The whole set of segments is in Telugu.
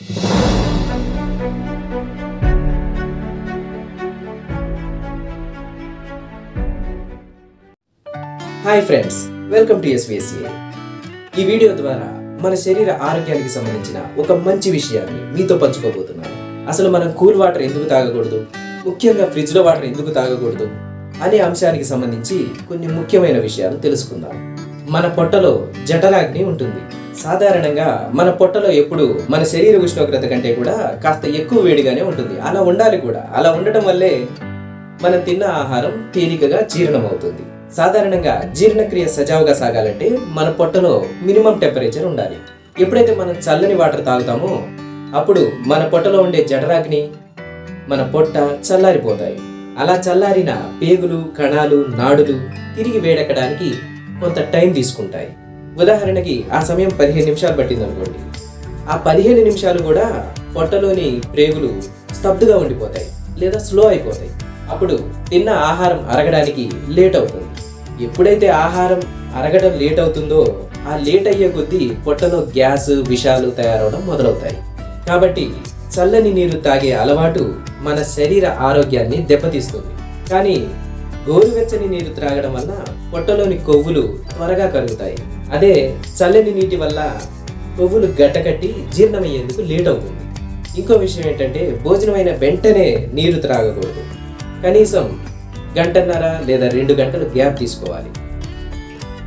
Hi friends welcome to SVSA ఈ వీడియో ద్వారా మన శరీర ఆరోగ్యానికి సంబంధించిన ఒక మంచి విషయాన్ని మీతో పంచుకోబోతున్నాను. అసలు మనం కూల్ వాటర్ ఎందుకు తాగకూడదు? ముఖ్యంగా ఫ్రిడ్జ్లో వాటర్ ఎందుకు తాగకూడదు? అనే అంశానికి సంబంధించి కొన్ని ముఖ్యమైన విషయాలు తెలుసుకుందాం. మన పొట్టలో జఠరాగ్ని ఉంటుంది. సాధారణంగా మన పొట్టలో ఎప్పుడు మన శరీర ఉష్ణోగ్రత కంటే కూడా కాస్త ఎక్కువ వేడిగానే ఉంటుంది. అలా ఉండాలి కూడా. అలా ఉండటం వల్లే మనం తిన్న ఆహారం తేలికగా జీర్ణమవుతుంది. సాధారణంగా జీర్ణక్రియ సజావుగా సాగాలంటే మన పొట్టలో మినిమం టెంపరేచర్ ఉండాలి. ఎప్పుడైతే మనం చల్లని వాటర్ తాగుతామో అప్పుడు మన పొట్టలో ఉండే జఠరాగ్ని మన పొట్ట చల్లారిపోతాయి. అలా చల్లారిన పేగులు కణాలు నాడులు తిరిగి వేడెక్కడానికి కొంత టైం తీసుకుంటాయి. ఉదాహరణకి ఆ సమయం పదిహేను నిమిషాలు పట్టింది అనుకోండి ఆ పదిహేను నిమిషాలు కూడా పొట్టలోని ప్రేగులు స్తబ్దుగా ఉండిపోతాయి లేదా స్లో అయిపోతాయి. అప్పుడు తిన్న ఆహారం అరగడానికి లేట్ అవుతుంది. ఎప్పుడైతే ఆహారం అరగడం లేట్ అవుతుందో ఆ లేట్ అయ్యే కొద్దీ పొట్టలో గ్యాస్ విషాలు తయారవడం మొదలవుతాయి. కాబట్టి చల్లని నీరు తాగే అలవాటు మన శరీర ఆరోగ్యాన్ని దెబ్బతీస్తుంది. కానీ గోరువెచ్చని నీరు త్రాగడం వల్ల పొట్టలోని కొవ్వులు త్వరగా కరుగుతాయి. అదే చల్లని నీటి వల్ల కొవ్వులు గడ్డకట్టి జీర్ణమయ్యేందుకు లేట్ అవుతుంది ఇంకో విషయం ఏంటంటే భోజనమైన వెంటనే నీరు త్రాగకూడదు. కనీసం గంటన్నర లేదా రెండు గంటలు గ్యాప్ తీసుకోవాలి.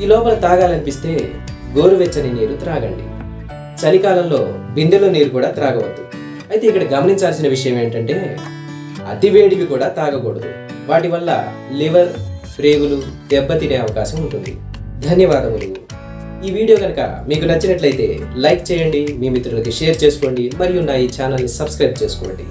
ఈ లోపల తాగాలనిపిస్తే గోరువెచ్చని నీరు త్రాగండి. చలికాలంలో బిందెలో నీరు కూడా త్రాగవద్దు. అయితే ఇక్కడ గమనించాల్సిన విషయం ఏంటంటే అతి వేడివి కూడా తాగకూడదు. వాటి వల్ల లివర్ ప్రేగులు దెబ్బతినే అవకాశం ఉంటుంది. ధన్యవాదములు. ఈ వీడియో కనుక మీకు నచ్చినట్లయితే లైక్ చేయండి మీ మిత్రులకి షేర్ చేసుకోండి మరియు నా ఈ ఛానల్ని సబ్స్క్రైబ్ చేసుకోండి.